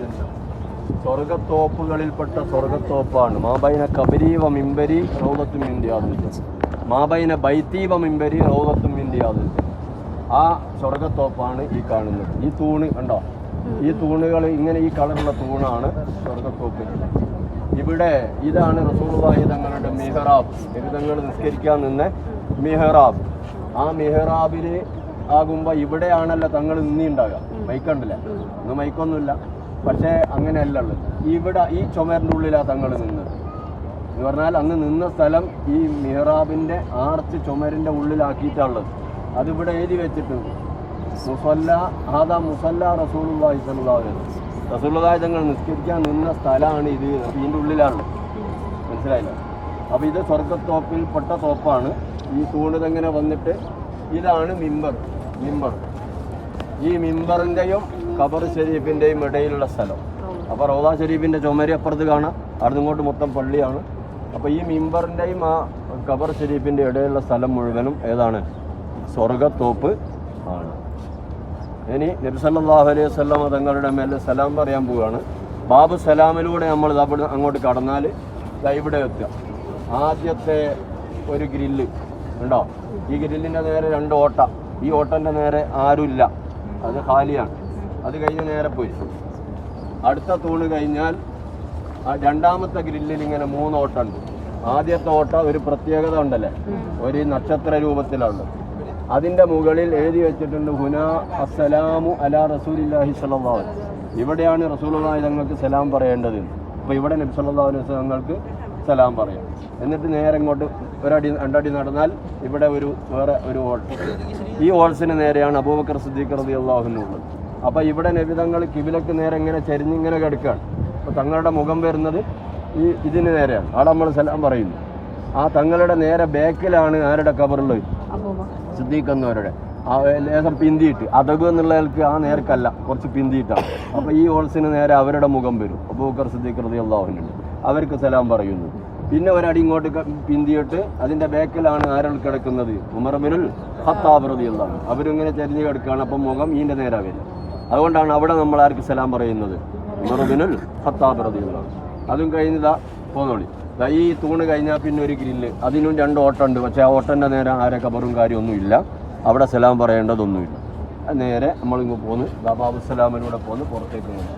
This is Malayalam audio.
ജന്ന സ്വർഗത്തോപ്പുകളിൽപ്പെട്ട സ്വർഗത്തോപ്പാണ് മാബൈന കബരീവ മിമ്പരി റൗദത്തും ഇന്ത്യാദിൽ മാബൈന ബൈത്തീവ മിമ്പരി റൗദത്തും ഇന്ത്യാദിൽ ആ സ്വർഗത്തോപ്പാണ് ഈ കാണുന്നത്. ഈ തൂണ് കണ്ടോ? ഈ തൂണുകൾ ഇങ്ങനെ ഈ കളറുള്ള തൂണാണ് സ്വർഗത്തോപ്പിൽ ഇവിടെ ഇതാണ് റസൂലുള്ളാഹി തങ്ങളുടെ മിഹറാബ്. ബിരുദങ്ങൾ നിസ്കരിക്കാൻ നിന്ന് മിഹറാബ്. ആ മിഹറാബിൽ ആകുമ്പോൾ ഇവിടെയാണല്ലോ തങ്ങൾ നിന്നിണ്ടാകുക മൈക്കണ്ടില്ല? ഇന്ന് മൈക്കൊന്നുമില്ല. പക്ഷേ അങ്ങനെയല്ല ഉള്ളത്. ഇവിടെ ഈ ചുമരിന്റെ ഉള്ളിലാണ് തങ്ങൾ നിന്നത്. എന്ന് പറഞ്ഞാൽ അങ്ങ് നിന്ന സ്ഥലം ഈ മിഹറാബിന്റെ ആർച്ച് ചുമരിന്റെ ഉള്ളിലാക്കിയിട്ടുള്ളത് അതിവിടെ എഴുതി വെച്ചിട്ടുണ്ട്. മുസല്ല ആദാ മുസല്ല റസൂലുള്ളാഹി സ്വല്ലല്ലാഹു അലൈഹി റസൂലുള്ളാഹി തങ്ങൾ നിസ്കരിക്കാൻ നിന്ന സ്ഥലമാണ് ഇത്. ഇതിന്റെ ഉള്ളിലാണ്. മനസ്സിലായില്ല? അപ്പോൾ ഇത് സ്വർഗത്തോപ്പിൽ പെട്ട തോപ്പാണ്. ഈ തൂണിതങ്ങനെ വന്നിട്ട്? ഇതാണ് മിമ്പർ. മിമ്പർ. ഈ മിമ്പറിന്റെയും ഖബർ ഷെരീഫിന്റെയും ഇടയിലുള്ള സ്ഥലം. അപ്പോൾ റോദാ ഷെരീഫിന്റെ ചുമരി അപ്പുറത്ത് കാണാം. അവിടെ ഇങ്ങോട്ട് മൊത്തം പള്ളിയാണ്. അപ്പോൾ ഈ മിമ്പറിന്റെയും ആ ഖബർ ഷെരീഫിന്റെ ഇടയിലുള്ള സ്ഥലം മുഴുവനും ഏതാണ്? സ്വർഗത്തോപ്പ് ആണ്. ഇനി നബിസല്ലാഹു അലൈഹി വസല്ലമ തങ്ങളുടെ മേലെ സലാം പറയാൻ പോവുകയാണ്. ബാബു സലാമിലൂടെ നമ്മൾ അങ്ങോട്ട് കടന്നാൽ ഇവിടെ എത്തുക. ആദ്യത്തെ ഒരു ഗ്രില്ല് ഉണ്ടോ? ഈ ഗ്രില്ലിന്റെ നേരെ രണ്ട് ഓട്ട. ഈ ഓട്ടന്റെ നേരെ ആരുമില്ല. അത് ഖാലിയാണ്. അത് കഴിഞ്ഞ് നേരെ പോയി. അടുത്ത തൂണ് കഴിഞ്ഞാൽ ആ രണ്ടാമത്തെ ഗ്രില്ലിൽ ഇങ്ങനെ മൂന്ന് ഓട്ടമുണ്ട് ആദ്യത്തെ ഓട്ട ഒരു പ്രത്യേകത ഉണ്ടല്ലേ? ഒരു നക്ഷത്ര രൂപത്തിലാണ്. അതിന്റെ മുകളിൽ എഴുതി വെച്ചിട്ടുണ്ട് ഹുന അസ്സലാമു അലാ റസൂലില്ലാഹി അലൈഹി ഇവിടെയാണ് റസൂലുള്ളാഹി തങ്ങൾക്ക് സലാം പറയേണ്ടത്. അപ്പോൾ ഇവിടെ നബി സല്ലല്ലാഹു അലൈഹി തങ്ങൾക്ക് സലാം പറയാം. എന്നിട്ട് നേരെ ഇങ്ങോട്ട് ഒരടി രണ്ടടി നടന്നാൽ ഇവിടെ ഒരു വേറെ ഒരു ഹോൾ ഈ ഹോൾസിന് നേരെയാണ് അബൂബക്കർ സിദ്ദീഖ് റളിയല്ലാഹുവിനുള്ളത് അപ്പോൾ ഇവിടെ നബി തങ്ങൾ കിബിലക്ക് നേരെ ഇങ്ങനെ ചരിഞ്ഞിങ്ങനെ കിടക്കുകയാണ് അപ്പോൾ തങ്ങളുടെ മുഖം വരുന്നത് ഈ ഇതിന് നേരെയാണ്. അവിടെ നമ്മൾ സലാം പറയുന്നു. ആ തങ്ങളുടെ നേരെ ബാക്കിലാണ് ആരുടെ കബറുള്ളത്? സിദ്ദീഖ് എന്നവരുടെ ലേശം പിന്തിയിട്ട്. അതബ് എന്നുള്ളവർക്ക് ആ നേർക്കല്ല. കുറച്ച് പിന്തിയിട്ടാണ്. അപ്പോൾ ഈ ഹോൾസിന് നേരെ അവരുടെ മുഖം വരും. അബൂക്കർ സിദ്ദീഖ് റതി അള്ളാഹുനുണ്ട് അവർക്ക് സലാം പറയുന്നു. പിന്നെ ഒരടി ഇങ്ങോട്ട് പിന്തിയിട്ട് അതിന്റെ ബാക്കിലാണ് ആരൾ കിടക്കുന്നത്? ഉമർ ഉമർബിനുൽ ഹത്താബ് റതി അള്ളാഹു അവരിങ്ങനെ ചരിഞ്ഞ് കിടക്കുകയാണ് അപ്പം മുഖം ഈന്റെ നേരെ വരും അതുകൊണ്ടാണ് അവിടെ നമ്മൾ ആർക്ക് സലാം പറയുന്നത്. ഉമർബിനുൽ ഹത്താബ് റതി അള്ളാഹു അതും കഴിഞ്ഞതാ പോന്നോളി. ഈ തൂണ് കഴിഞ്ഞാൽ പിന്നെ ഒരു ഗ്രില്ല്. അതിനും രണ്ട് ഓട്ടമുണ്ട് പക്ഷേ ആ ഓട്ടന്റെ നേരെ ആരെ കബറും കാര്യമൊന്നുമില്ല. അവിടെ സലാം പറയേണ്ടതൊന്നുമില്ല. നേരെ നമ്മളിങ്ങ് പോന്ന് ബാബാബു സലാമിലൂടെ പോന്ന് പുറത്തേക്ക് പോകുന്നു